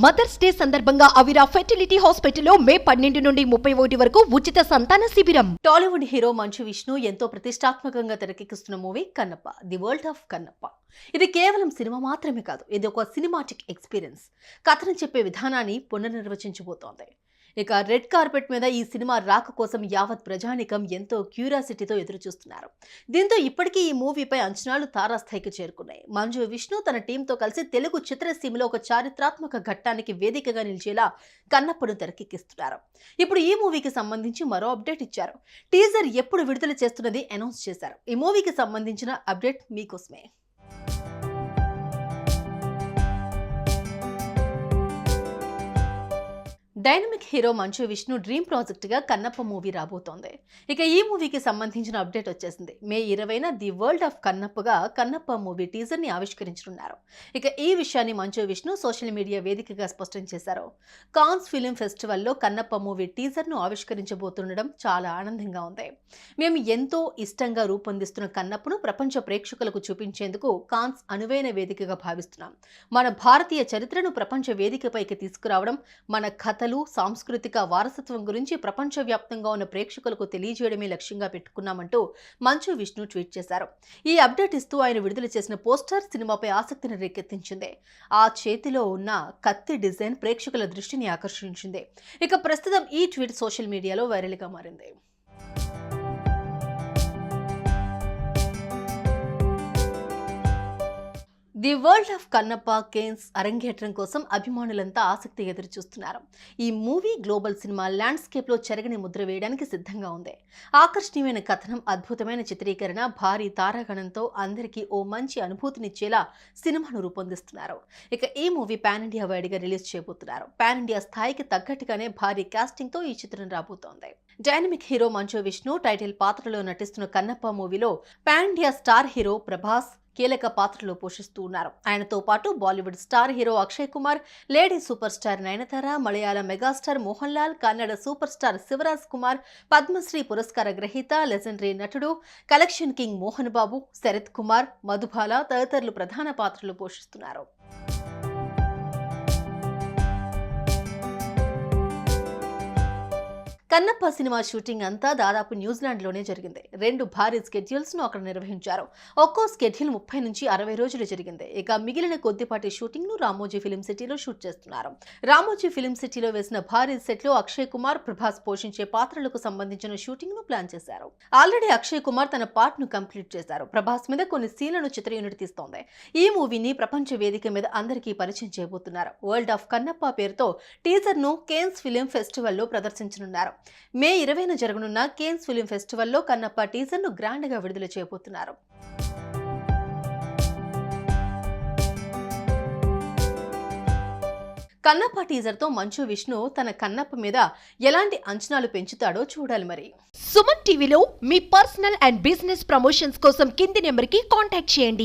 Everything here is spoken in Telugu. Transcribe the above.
మదర్స్ డే సందర్భంగా అవిరా ఫెర్టిలిటీ హాస్పిటల్లో మే పన్నెండు నుండి ముప్పై ఒకటి వరకు ఉచిత సంతాన శిబిరం. టాలీవుడ్ హీరో మంచు విష్ణు ఎంతో ప్రతిష్టాత్మకంగా తెరకెక్కిస్తున్న movie Kannappa the world of Kannappa. ఇది కేవలం సినిమా మాత్రమే కాదు ఇది ఒక సినిమాటిక్ ఎక్స్పీరియన్స్ కథను చెప్పే విధానాన్ని పునర్నిర్వచించబోతోంది. ఇక రెడ్ కార్పెట్ మీద ఈ సినిమా రాక కోసం యావత్ ప్రజానికం ఎంతో క్యూరియాసిటీతో ఎదురుచూస్తున్నారు. దీంతో ఇప్పటికీ ఈ మూవీపై అంచనాలు తారాస్థాయికి చేరుకున్నాయి. మంజు విష్ణు తన టీంతో కలిసి తెలుగు చిత్రసీమలో ఒక చారిత్రాత్మక ఘట్టానికి వేదికగా నిలిచేలా కన్నప్పను తెరకెక్కిస్తున్నారు. ఇప్పుడు ఈ మూవీకి సంబంధించి మరో అప్డేట్ ఇచ్చారు. టీజర్ ఎప్పుడు విడుదల చేస్తున్నది అనౌన్స్ చేశారు. ఈ మూవీకి సంబంధించిన అప్డేట్ మీకోసమే. Dynamic hero Manchu Vishnu dream ప్రాజెక్ట్గా Kannappa movie రాబోతోంది. ఇక ఈ మూవీకి సంబంధించిన అప్డేట్ వచ్చేసింది. మే ఇరవైన ది వరల్డ్ ఆఫ్ కన్నప్పగా కన్నప్ప మూవీ టీజర్ని ఆవిష్కరించనున్నారు. ఇక ఈ విషయాన్ని మంచు విష్ణు సోషల్ మీడియా వేదికగా స్పష్టం చేశారు. కాన్స్ ఫిలిం ఫెస్టివల్లో కన్నప్ప మూవీ టీజర్ను ఆవిష్కరించబోతుండడం చాలా ఆనందంగా ఉంది. మేము ఎంతో ఇష్టంగా రూపొందిస్తున్న కన్నప్పను ప్రపంచ ప్రేక్షకులకు చూపించేందుకు కాన్స్ అనువైన వేదికగా భావిస్తున్నాం. మన భారతీయ చరిత్రను ప్రపంచ వేదికపైకి తీసుకురావడం మన కథలు సాంస్కృతిక వారసత్వం గురించి ప్రపంచవ్యాప్తంగా ఉన్న ప్రేక్షకులకు తెలియజేయడమే లక్ష్యంగా పెట్టుకున్నామంటూ మంచు విష్ణు ట్వీట్ చేశారు. ఈ అప్డేట్ ఇస్తూ ఆయన విడుదల చేసిన పోస్టర్ సినిమాపై ఆసక్తిని రేకెత్తించింది. ఆ చేతిలో ఉన్న కత్తి డిజైన్ ప్రేక్షకుల దృష్టిని ఆకర్షించింది. ఇక ప్రస్తుతం ఈ ట్వీట్ సోషల్ మీడియాలో వైరల్గా మారింది. The world of Kannappa Cannes అరంగేట్రం కోసం అభిమానులంతా ఆసక్తి ఎదురు చూస్తున్నారు ఈ మూవీ గ్లోబల్ సినిమా ల్యాండ్స్కేప్లో చెరగని ముద్ర వేయడానికి సిద్ధంగా ఉంది. ఆకర్షణీయమైన కథనం అద్భుతమైన చిత్రీకరణ భారీ తారాగణంతో అందరికీ ఓ మంచి అనుభూతినిచ్చేలా సినిమాను రూపొందిస్తున్నారు. ఇక ఈ మూవీ పాన్ ఇండియా వైడ్గా రిలీజ్ చేయబోతున్నారు. పాన్ ఇండియా స్థాయికి తగ్గట్టుగానే భారీ కాస్టింగ్తో ఈ చిత్రం రాబోతోంది. Dynamic hero Manchu Vishnu title పాత్రలో నటిస్తున్న కన్నప్ప మూవీలో పాండ్యా స్టార్ హీరో ప్రభాస్ కీలక పాత్రలో పోషిస్తూ ఉన్నారు. ఆయనతో పాటు Bollywood star hero Akshay Kumar lady superstar Nayanthara మలయాళ megastar Mohan Lal Kannada super star Shivaraj Kumar Padmashri పురస్కార గ్రహీత లెజెండరీ నటుడు కలెక్షన్ కింగ్ మోహన్ బాబు శరత్ కుమార్ మధుబాల తదితరులు ప్రధాన పాత్రలు పోషిస్తున్నారు. కన్నప్ప సినిమా షూటింగ్ అంతా దాదాపు న్యూజిలాండ్లోనే జరిగింది. రెండు భారీ స్కెడ్యూల్స్ను అక్కడ నిర్వహించారు. ఒక్కో స్కెడ్యూల్ ముప్పై నుంచి అరవై రోజులు జరిగింది. ఇక మిగిలిన కొద్దిపాటి షూటింగ్ను రామోజీ ఫిలిం సిటీలో షూట్ చేస్తున్నారు. రామోజీ ఫిలిం సిటీలో వేసిన భారీ సెట్లో అక్షయ్ కుమార్ ప్రభాస్ పోషించే పాత్రలకు సంబంధించిన షూటింగ్ను ప్లాన్ చేశారు. ఆల్రెడీ అక్షయ్ కుమార్ తన పార్ట్ను కంప్లీట్ చేశారు. ప్రభాస్ మీద కొన్ని సీన్లను చిత్ర యూనిట్ తీస్తోంది. ఈ మూవీని ప్రపంచ వేదిక మీద అందరికీ పరిచయం చేయబోతున్నారు. వరల్డ్ ఆఫ్ కన్నప్ప పేరుతో టీజర్ను కేన్స్ ఫిలిం ఫెస్టివల్లో ప్రదర్శించనున్నారు. మే ఇరవైన జరగనున్న కేన్స్ ఫిలిం ఫెస్టివల్లో కన్నప్ప టీజర్ను గ్రాండ్గా విడుదల చేయబోతున్నారు. కన్నప్ప టీజర్తో మంచు విష్ణు తన కన్నప్ప మీద ఎలాంటి అంచనాలు పెంచుతాడో చూడాలి మరి. సుమన్ టీవీలో మీ పర్సనల్ అండ్ బిజినెస్ ప్రమోషన్స్ కోసం కింది నెంబర్కి కాంటాక్ట్ చేయండి.